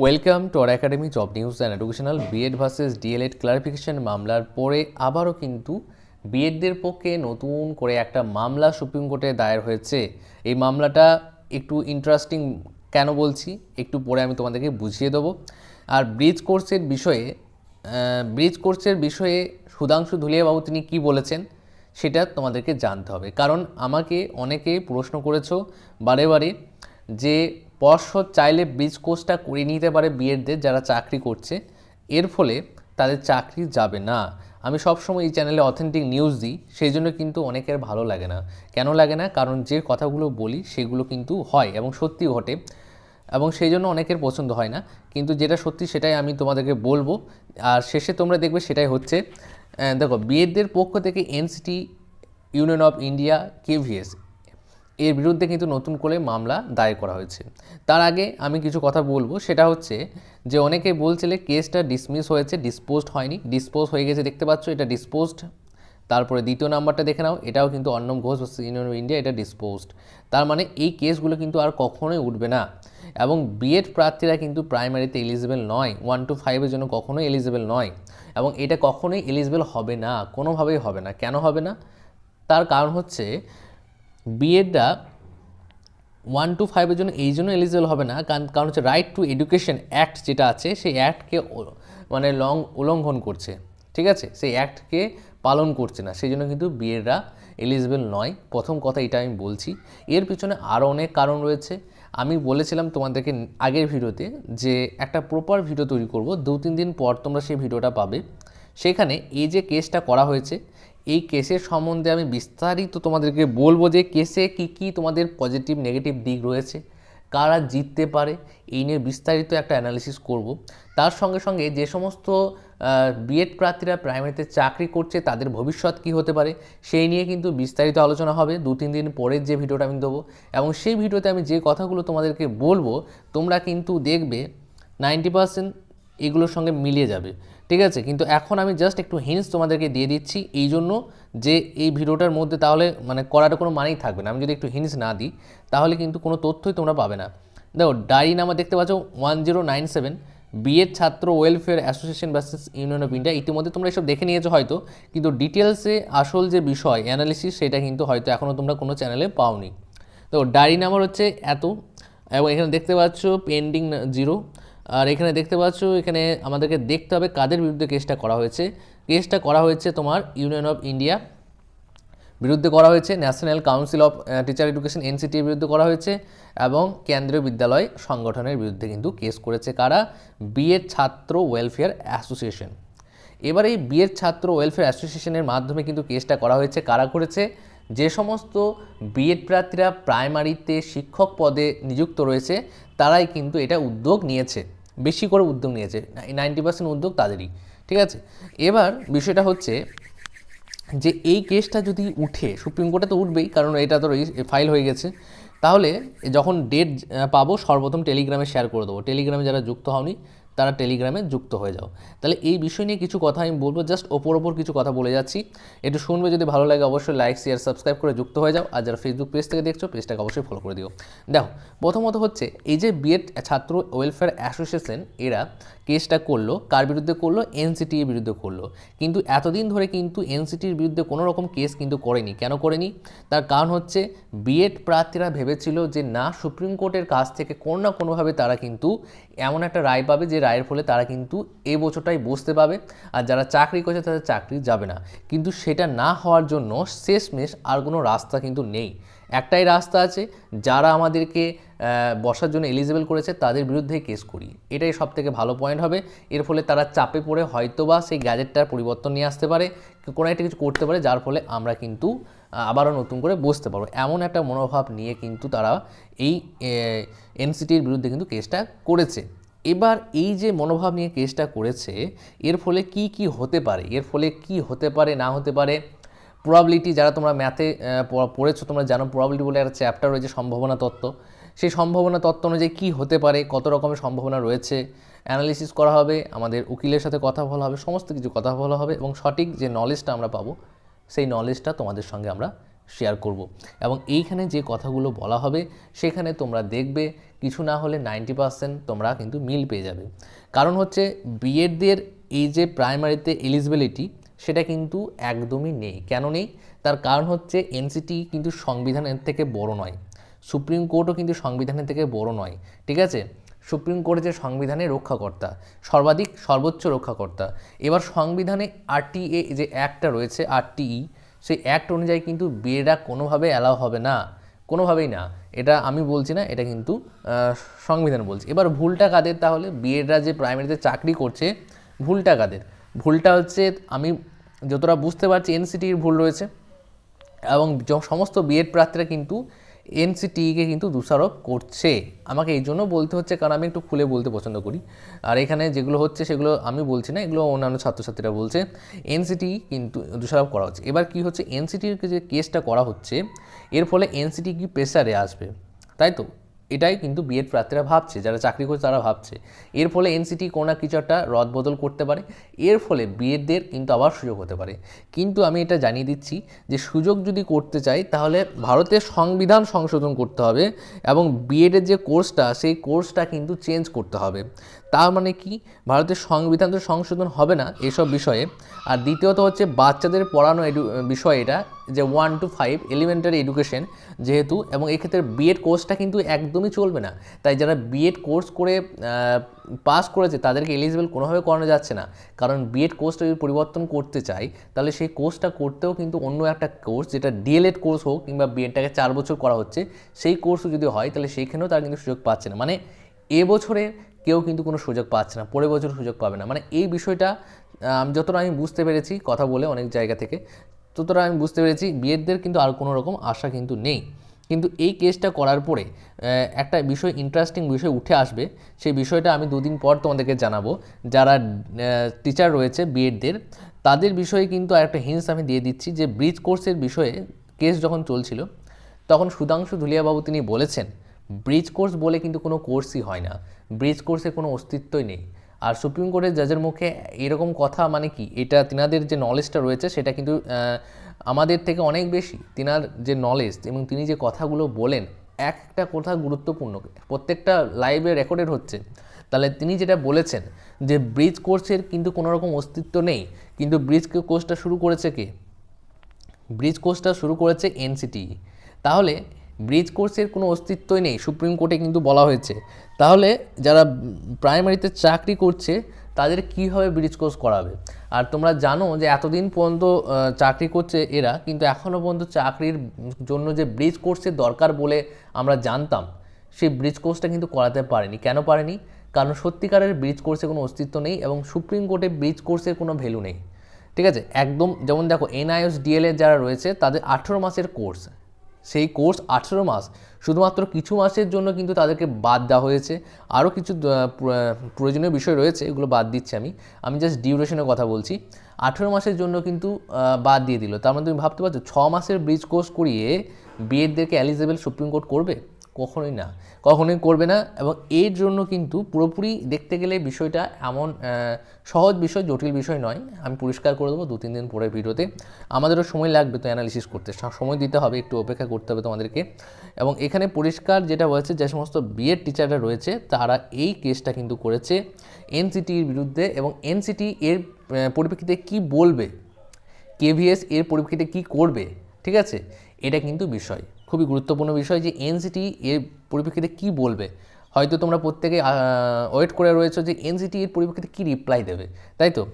Welcome to R academy job news and educational BEd versus DElEd clarification মামলার পরে আবারও কিন্তু বিএডদের পক্ষে নতুন করে একটা মামলা সুপ্রিম কোর্টে দায়ের হয়েছে। এই মামলাটা একটু ইন্টারেস্টিং কেন বলছি, একটু পরে আমি তোমাদেরকে বুঝিয়ে দেবো। আর ব্রিজ কোর্সের বিষয়ে ব্রিজ কোর্সের বিষয়ে সুধাংশু ধুলিয়াবাবু তিনি কি বলেছেন সেটা তোমাদেরকে জানতে হবে। কারণ আমাকে অনেকে প্রশ্ন করেছ বারে বারে যে পর্ষদ চাইলে ব্রিজ কোর্সটা করে নিতে পারে বিএডদের যারা চাকরি করছে। এর ফলে তাদের চাকরি যাবে না। আমি সবসময় এই চ্যানেলে অথেন্টিক নিউজ দিই, সেই জন্য কিন্তু অনেকের ভালো লাগে না। কেন লাগে না? কারণ যে কথাগুলো বলি, সেগুলো কিন্তু হয় এবং সত্যি ঘটে এবং সেই জন্য অনেকের পছন্দ হয় না। কিন্তু যেটা সত্যি সেটাই আমি তোমাদেরকে বলব। আর শেষে তোমরা দেখবে সেটাই হচ্ছে দেখো বিএডদের পক্ষ থেকে NCT union of India KVS এর বিরুদ্ধে কিন্তু নতুন করে মামলা দায়ের করা হয়েছে। তার আগে আমি কিছু কথা বলব, সেটা হচ্ছে যে অনেকে বলছিলে কেসটা ডিসমিস হয়েছে ডিসপোজড হয়নি। ডিসপোজ হয়ে গেছে দেখতে পাচ্ছ, এটা ডিসপোজড তারপরে দ্বিতীয় নাম্বারটা দেখে নাও, এটাও কিন্তু Annam Ghosh union of India এটা ডিসপোজড তার মানে এই কেসগুলো কিন্তু আর কখনোই উঠবে না। এবং বিএড প্রার্থীরা কিন্তু প্রাইমারিতে এলিজিবল নয় ওয়ান টু ফাইভের জন্য কখনোই এলিজিবল নয়। এবং এটা কখনোই এলিজিবল হবে না, কোনোভাবেই হবে না। কেন হবে না? তার কারণ হচ্ছে বিএডটা ওয়ান টু ফাইভের জন্য এই জন্য এলিজিবল হবে না, কারণ কারণ হচ্ছে রাইট টু এডুকেশন অ্যাক্ট যেটা আছে, সেই অ্যাক্টকে মানে লং উল্লঙ্ঘন করছে, ঠিক আছে? সেই অ্যাক্টকে পালন করছে না, সেই জন্য কিন্তু বিএডরা এলিজিবল নয়। প্রথম কথা এটা আমি বলছি। এর পিছনে আরও অনেক কারণ রয়েছে। আমি বলেছিলাম তোমাদেরকে আগের ভিডিওতে যে একটা প্রপার ভিডিও তৈরি করব দু তিন দিন পর তোমরা সেই ভিডিওটা পাবে। সেখানে এই যে কেসটা করা হয়েছে এই কেসের সম্বন্ধে আমি বিস্তারিত তোমাদেরকে বলব যে কেসে কি কি তোমাদের পজিটিভ, নেগেটিভ দিক রয়েছে, কারা জিততে পারে, এই নিয়ে বিস্তারিত একটা অ্যানালিসিস করব। তার সঙ্গে সঙ্গে যে সমস্ত বিএড প্রার্থীরা প্রাইমারিতে চাকরি করছে, তাদের ভবিষ্যৎ কি হতে পারে, সেই নিয়ে কিন্তু বিস্তারিত আলোচনা হবে। দু, তিন দিন পরের যে ভিডিওটা আমি দেবো, এবং সেই ভিডিওতে আমি যে কথাগুলো তোমাদেরকে বলব, তোমরা কিন্তু দেখবে, নাইনটি পার্সেন্ট এগুলোর সঙ্গে মিলিয়ে যাবে। ঠিক আছে? কিন্তু এখন আমি জাস্ট একটু হিন্টস তোমাদেরকে দিয়ে দিচ্ছি। এই জন্য যে এই ভিডিওটার মধ্যে তাহলে মানে করার কোনো মানেই থাকবে না। আমি যদি একটু হিন্টস না দিই, তাহলে কিন্তু কোনো তথ্যই তোমরা পাবে না। দেখো, ডায়েরি নাম্বার দেখতে পাচ্ছ one zero nine seven BEd ছাত্র welfare association versus union of India. ইতিমধ্যে তোমরা এসব দেখে নিয়েছো হয়তো, কিন্তু ডিটেলসে আসল যে বিষয়, অ্যানালিসিস, সেটা কিন্তু হয়তো এখনও তোমরা কোনো চ্যানেলে পাওনি। তো ডায়েরি নাম্বার হচ্ছে এত। এবং এখানে দেখতে পাচ্ছ পেন্ডিং জিরো আর এখানে দেখতে পাচ্ছ, এখানে আমাদেরকে দেখতে হবে কাদের বিরুদ্ধে কেসটা করা হয়েছে। কেসটা করা হয়েছে তোমার ইউনিয়ন অফ ইন্ডিয়া বিরুদ্ধে করা হয়েছে national council of teacher education এনসিটির বিরুদ্ধে করা হয়েছে এবং কেন্দ্রীয় বিদ্যালয় সংগঠনের বিরুদ্ধে কিন্তু কেস করেছে কারা? বিএড ছাত্র ওয়েলফেয়ার অ্যাসোসিয়েশন। এবার এই বিএড ছাত্র ওয়েলফেয়ার অ্যাসোসিয়েশনের মাধ্যমে কিন্তু কেসটা করা হয়েছে, কারা করেছে? যে সমস্ত বিএড প্রার্থীরা প্রাইমারিতে শিক্ষক পদে নিযুক্ত রয়েছে, তারাই কিন্তু এটা উদ্যোগ নিয়েছে। বেশি করে উদ্যোগ নিয়েছে, নাইনটি পার্সেন্ট উদ্যোগ তাদেরই, ঠিক আছে? এবার বিষয়টা হচ্ছে যে এই কেসটা যদি উঠে, সুপ্রিম কোর্টে তো উঠবেই, কারণ এটা তো ফাইল হয়ে গেছে, তাহলে যখন ডেট পাবো, সর্বপ্রথম টেলিগ্রামে শেয়ার করে দেবো। টেলিগ্রামে যারা যুক্ত হওনি তারা টেলিগ্রামে যুক্ত হয়ে যাও। তাহলে এই বিষয় নিয়ে কিছু কথা আমি বলব, জাস্ট ওপর ওপর কিছু কথা বলে যাচ্ছি। একটু শুনবে যদি ভালো লাগে অবশ্যই লাইক শেয়ার সাবস্ক্রাইব করে যুক্ত হয়ে যাও। আর যারা ফেসবুক পেজ থেকে দেখছ পেজটাকে অবশ্যই ফলো করে দিও। দেখো, প্রথমত হচ্ছে এই যে বিএড ছাত্র ওয়েলফেয়ার অ্যাসোসিয়েশন এরা কেসটা করল, কার বিরুদ্ধে করল? এনসিটির বিরুদ্ধে করল। কিন্তু এতদিন ধরে কিন্তু এনসিটির বিরুদ্ধে কোনো রকম কেস কিন্তু করেনি। কেন করেনি? তার কারণ হচ্ছে বিএড প্রার্থীরা ভেবেছিল যে না সুপ্রিম কোর্টের কাছ থেকে কোনো না কোনোভাবে তারা কিন্তু এমন একটা রায় পাবে যে রায়ের ফলে তারা কিন্তু এই বছরটাই বসতে পাবে আর যারা চাকরি করছে তাদের চাকরি যাবে না। কিন্তু সেটা না হওয়ার জন্য শেষমেশ আর কোনো রাস্তা কিন্তু নেই। একটাই রাস্তা আছে, যারা আমাদেরকে বসার জন্য এলিজিবল করেছে তাদের বিরুদ্ধেই কেস করি। এটাই সব থেকে ভালো পয়েন্ট হবে। এর ফলে তারা চাপে পড়ে হয়তোবা সেই গ্যাজেটটার পরিবর্তন নিয়ে আসতে পারে, কোনো একটা কিছু করতে পারে, যার ফলে আমরা কিন্তু আবারও নতুন করে বসতে পারব। এমন একটা মনোভাব নিয়ে কিন্তু তারা এই এনসিটির বিরুদ্ধে কিন্তু কেসটা করেছে। এবার এই যে মনোভাব নিয়ে কেসটা করেছে, এর ফলে কি কি হতে পারে? এর ফলে কি হতে পারে, না হতে পারে? প্রবাবিলিটি যারা তোমরা ম্যাথে পড়েছো, তোমরা জানো প্রবাবিলিটি বলে একটা চ্যাপ্টার রয়েছে, সম্ভাবনা তত্ত্ব। সেই সম্ভাবনা তত্ত্ব অনুযায়ী কী হতে পারে, কত রকমের সম্ভাবনা রয়েছে অ্যানালিসিস করা হবে, আমাদের উকিলের সাথে কথা বলা হবে, সমস্ত কিছু কথা বলা হবে এবং সঠিক যে নলেজটা আমরা পাবো, সেই নলেজটা তোমাদের সঙ্গে আমরা শেয়ার করব। এবং এইখানে যে কথাগুলো বলা হবে, সেখানে তোমরা দেখবে কিছু না হলে নাইনটি পার্সেন্ট তোমরা কিন্তু মিল পেয়ে যাবে। কারণ হচ্ছে বিএডদের এই যে প্রাইমারিতে এলিজিবিলিটি সেটা কিন্তু একদমই নেই। কেন নেই? তার কারণ হচ্ছে এনসিটি কিন্তু সংবিধানের থেকে বড় নয়। সুপ্রিম কোর্টও কিন্তু সংবিধানের থেকে বড় নয়। ঠিক আছে? সুপ্রিম কোর্ট যে সংবিধানের রক্ষাকর্তা, সর্বাধিক সর্বোচ্চ রক্ষাকর্তা, এবার সংবিধানে আরটিএ যে অ্যাক্টটা রয়েছে আরটিই সেই অ্যাক্ট অনুযায়ী কিন্তু বিয়েটা কোনোভাবে অ্যালাউ হবে না। কোনোভাবেই না। এটা আমি বলছি না, এটা কিন্তু সংবিধান বলছে। এবার ভুলটা কাদের? তাহলে বিএডরা যে প্রাইমারিতে চাকরি করছে, ভুলটা কাদের? ভুলটা হচ্ছে, আমি যতটা বুঝতে পারছি এনসিটির ভুল রয়েছে। এবং সমস্ত বিএড প্রার্থীরা কিন্তু এনসিটিকে কিন্তু দোষারোপ করছে। আমাকে এই জন্য বলতে হচ্ছে, কারণ আমি একটু খুলে বলতে পছন্দ করি। আর এখানে যেগুলো হচ্ছে, সেগুলো আমি বলছি না, এগুলো অন্যান্য ছাত্রছাত্রীরা বলছে। এনসিটি কিন্তু দোষারোপ করা হচ্ছে। এবার কি হচ্ছে, এনসিটির যে কেসটা করা হচ্ছে, এর ফলে এনসিটি কি প্রেসারে আসবে? তাই তো? এটাই কিন্তু বিএড প্রার্থীরা ভাবছে, যারা চাকরি করছে তারা ভাবছে। এর ফলে এনসিটি কোনো না কিছু একটা রদবদল করতে পারে, এর ফলে বিএডদের কিন্তু আবার সুযোগ হতে পারে। কিন্তু আমি এটা জানিয়ে দিচ্ছি যে সুযোগ যদি করতে চাই, তাহলে ভারতের সংবিধান সংশোধন করতে হবে এবং বিএডের যে কোর্সটা সেই কোর্সটা কিন্তু চেঞ্জ করতে হবে। তার মানে কি? ভারতের সংবিধান তো সংশোধন হবে না এসব বিষয়ে। আর দ্বিতীয়ত হচ্ছে বাচ্চাদের পড়ানো এডু, বিষয় এটা যে one two five elementary education যেহেতু এবং এক্ষেত্রে বিএড কোর্সটা কিন্তু একদমই চলবে না। তাই যারা বিএড কোর্স করে পাস করেছে তাদেরকে এলিজিবল কোনোভাবে করানো যাচ্ছে না। কারণ বিএড কোর্সটা যদি পরিবর্তন করতে চাই, তাহলে সেই কোর্সটা করতেও কিন্তু অন্য একটা কোর্স যেটা ডিএলএড কোর্স হোক কিংবা বিএডটাকে চার বছর করা হচ্ছে, সেই কোর্সও যদি হয়, তাহলে সেইখানেও তারা কিন্তু সুযোগ পাচ্ছে না। মানে এবছরে কেউ কিন্তু কোনো সুযোগ পাচ্ছে না, পরের বছর সুযোগ পাবে না। মানে এই বিষয়টা আমি যতটা আমি বুঝতে পেরেছি কথা বলে অনেক জায়গা থেকে, ততটা আমি বুঝতে পেরেছি বিএডদের কিন্তু আর কোনো রকম আশা কিন্তু নেই। কিন্তু এই কেসটা করার পরে একটা বিষয় ইন্টারেস্টিং বিষয় উঠে আসবে, সেই বিষয়টা আমি দুদিন পর তোমাদেরকে জানাব। যারা টিচার রয়েছে বিএডদের তাদের বিষয়ে কিন্তু আরেকটা হিন্স আমি দিয়ে দিচ্ছি যে ব্রিজ কোর্সের বিষয়ে কেস যখন চলছিল, তখন সুধাংশু ধুলিয়াবাবু তিনি বলেছেন ব্রিজ কোর্স বলে কিন্তু কোনো কোর্সই হয় না। ব্রিজ কোর্সে কোনো অস্তিত্বই নেই। আর সুপ্রিম কোর্টের জাজের মুখে এরকম কথা মানে কি? এটা তিনাদের যে নলেজটা রয়েছে, সেটা কিন্তু আমাদের থেকে অনেক বেশি। তিনার যে নলেজ এবং তিনি যে কথাগুলো বলেন, একটা কথা গুরুত্বপূর্ণ। প্রত্যেকটা লাইভে রেকর্ডেড হচ্ছে। তাহলে তিনি যেটা বলেছেন যে ব্রিজ কোর্সের কিন্তু কোনো রকম অস্তিত্ব নেই। কিন্তু ব্রিজ কোর্সটা শুরু করেছে কে? ব্রিজ কোর্সটা শুরু করেছে এনসিটি তাহলে ব্রিজ কোর্সের কোনো অস্তিত্বই নেই, সুপ্রিম কোর্টে কিন্তু বলা হয়েছে। তাহলে যারা প্রাইমারিতে চাকরি করছে, তাদের কীভাবে ব্রিজ কোর্স করাবে? আর তোমরা জানো যে এতদিন পর্যন্ত চাকরি করছে এরা, কিন্তু এখনও পর্যন্ত চাকরির জন্য যে ব্রিজ কোর্সের দরকার বলে আমরা জানতাম, সেই ব্রিজ কোর্সটা কিন্তু করাতে পারেনি। কেন পারেনি? কারণ সত্যিকারের ব্রিজ কোর্সের কোনো অস্তিত্ব নেই এবং সুপ্রিম কোর্টে ব্রিজ কোর্সের কোনো ভ্যালু নেই। ঠিক আছে? একদম, যেমন দেখো, এনআইএস, ডিএলএ যারা রয়েছে, তাদের আঠেরো মাসের কোর্স। সেই কোর্স আঠেরো মাস, শুধুমাত্র কিছু মাসের জন্য কিন্তু তাদেরকে বাদ দেওয়া হয়েছে। আরও কিছু প্রয়োজনীয় বিষয় রয়েছে, এগুলো বাদ দিচ্ছি আমি। আমি জাস্ট ডিউরেশনের কথা বলছি। আঠেরো মাসের জন্য কিন্তু বাদ দিয়ে দিল। তার মানে তুমি ভাবতে পারছ, ছ মাসের ব্রিজ কোর্স করিয়ে বিএডদেরকে এলিজেবল সুপ্রিম কোর্ট করবে? কখনোই না, কখনোই করবে না এবং এর জন্য কিন্তু পুরোপুরি দেখতে গেলে বিষয়টা এমন সহজ বিষয়, জটিল বিষয় নয়। আমি পরিষ্কার করে দেবো দু, তিন দিন পরের ভিডিওতে। আমাদেরও সময় লাগবে তো অ্যানালিসিস করতে। সময় দিতে হবে, একটু অপেক্ষা করতে হবে তোমাদেরকে। এবং এখানে পরিষ্কার যেটা হয়েছে, যে সমস্ত বিএড টিচাররা রয়েছে, তারা এই কেসটা কিন্তু করেছে এনসিটির বিরুদ্ধে এবং এনসিটি এর পরিপ্রেক্ষিতে কি বলবে কেভিএস এর পরিপ্রেক্ষিতে কি করবে, ঠিক আছে? এটা কিন্তু বিষয়। খুবই গুরুত্বপূর্ণ বিষয় যে এনসিটি এর পরিপ্রেক্ষিতে কি বলবে? হয়তো তোমরা প্রত্যেকে ওয়েট করে রয়েছো যে এনসিটি এর পরিপ্রেক্ষিতে কি রিপ্লাই দেবে তাই তো?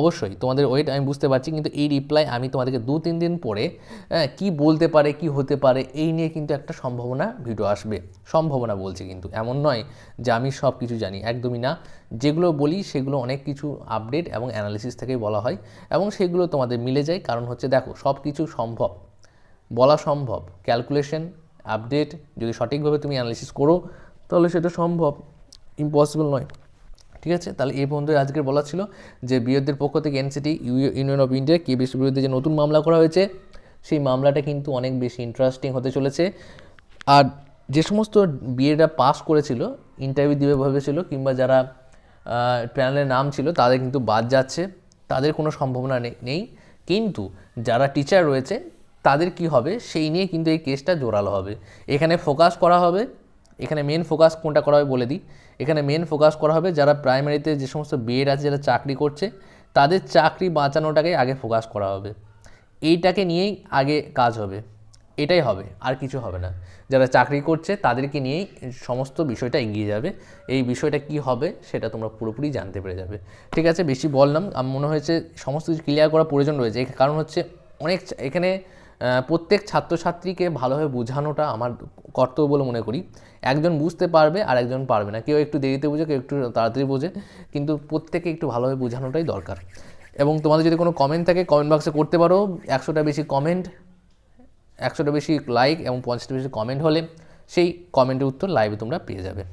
অবশ্যই তোমাদের ওয়েট আমি বুঝতে পারছি কিন্তু এই রিপ্লাই আমি তোমাদেরকে দু তিন দিন পরে হ্যাঁ, কি বলতে পারে কি হতে পারে এই নিয়ে কিন্তু একটা সম্ভাবনা ভিডিও আসবে। সম্ভাবনা বলছি কিন্তু এমন নয় যে আমি সব কিছু জানি একদমই না। যেগুলো বলি সেগুলো অনেক কিছু আপডেট এবং অ্যানালিসিস থেকেই বলা হয় এবং সেগুলো তোমাদের মিলে যায়। কারণ হচ্ছে দেখো সব কিছু সম্ভব। বলা সম্ভব। ক্যালকুলেশন আপডেট যদি সঠিকভাবে তুমি অ্যানালিসিস করো, তাহলে সেটা সম্ভব। ইম্পসিবল নয়। ঠিক আছে? তাহলে এই পর্যন্ত আজকের বলা ছিল যে বিরোধীদের পক্ষ থেকে এনসিটি ইউনিয়ন অফ ইন্ডিয়া কে কেবিসির বিরুদ্ধে যে নতুন মামলা করা হয়েছে, সেই মামলাটা কিন্তু অনেক বেশি ইন্টারেস্টিং হতে চলেছে। আর যে সমস্ত বিএডা পাস করেছিল ইন্টারভিউ দিবে ভেবেছিল, কিংবা যারা প্যানেলের নাম ছিল, তাদের কিন্তু বাদ যাচ্ছে। তাদের কোনো সম্ভাবনা নেই। কিন্তু যারা টিচার রয়েছে তাদের কি হবে? সেই নিয়ে কিন্তু এই কেসটা জোরালো হবে। এখানে ফোকাস করা হবে, এখানে মেন ফোকাস কোনটা করা হবে বলে দিই। এখানে মেন ফোকাস করা হবে যারা প্রাইমারিতে যে সমস্ত বিএড আছে, যারা চাকরি করছে, তাদের চাকরি বাঁচানোটাকে আগে ফোকাস করা হবে। এইটাকে নিয়েই আগে কাজ হবে। এটাই হবে, আর কিছু হবে না। যারা চাকরি করছে, তাদেরকে নিয়েই সমস্ত বিষয়টা এগিয়ে যাবে। এই বিষয়টা কি হবে, সেটা তোমরা পুরোপুরি জানতে পেরে যাবে। ঠিক আছে, বেশি বললাম। আমার মনে হয়েছে সমস্ত কিছু ক্লিয়ার করা প্রয়োজন রয়েছে। কারণ হচ্ছে অনেক, এখানে প্রত্যেক ছাত্রছাত্রীকে ভালোভাবে বোঝানোটা আমার কর্তব্য বলে মনে করি। একজন বুঝতে পারবে আর একজন পারবে না। কেউ একটু দেরিতে বোঝে, কেউ একটু তাড়াতাড়ি বোঝে, কিন্তু প্রত্যেকে একটু ভালোভাবে বোঝানোটাই দরকার। এবং তোমাদের যদি কোনো কমেন্ট থাকে কমেন্ট বক্সে করতে পারো। একশোটা বেশি কমেন্ট একশোটা বেশি লাইক এবং পঞ্চাশটা বেশি কমেন্ট হলে সেই কমেন্টের উত্তর লাইভে তোমরা পেয়ে যাবে।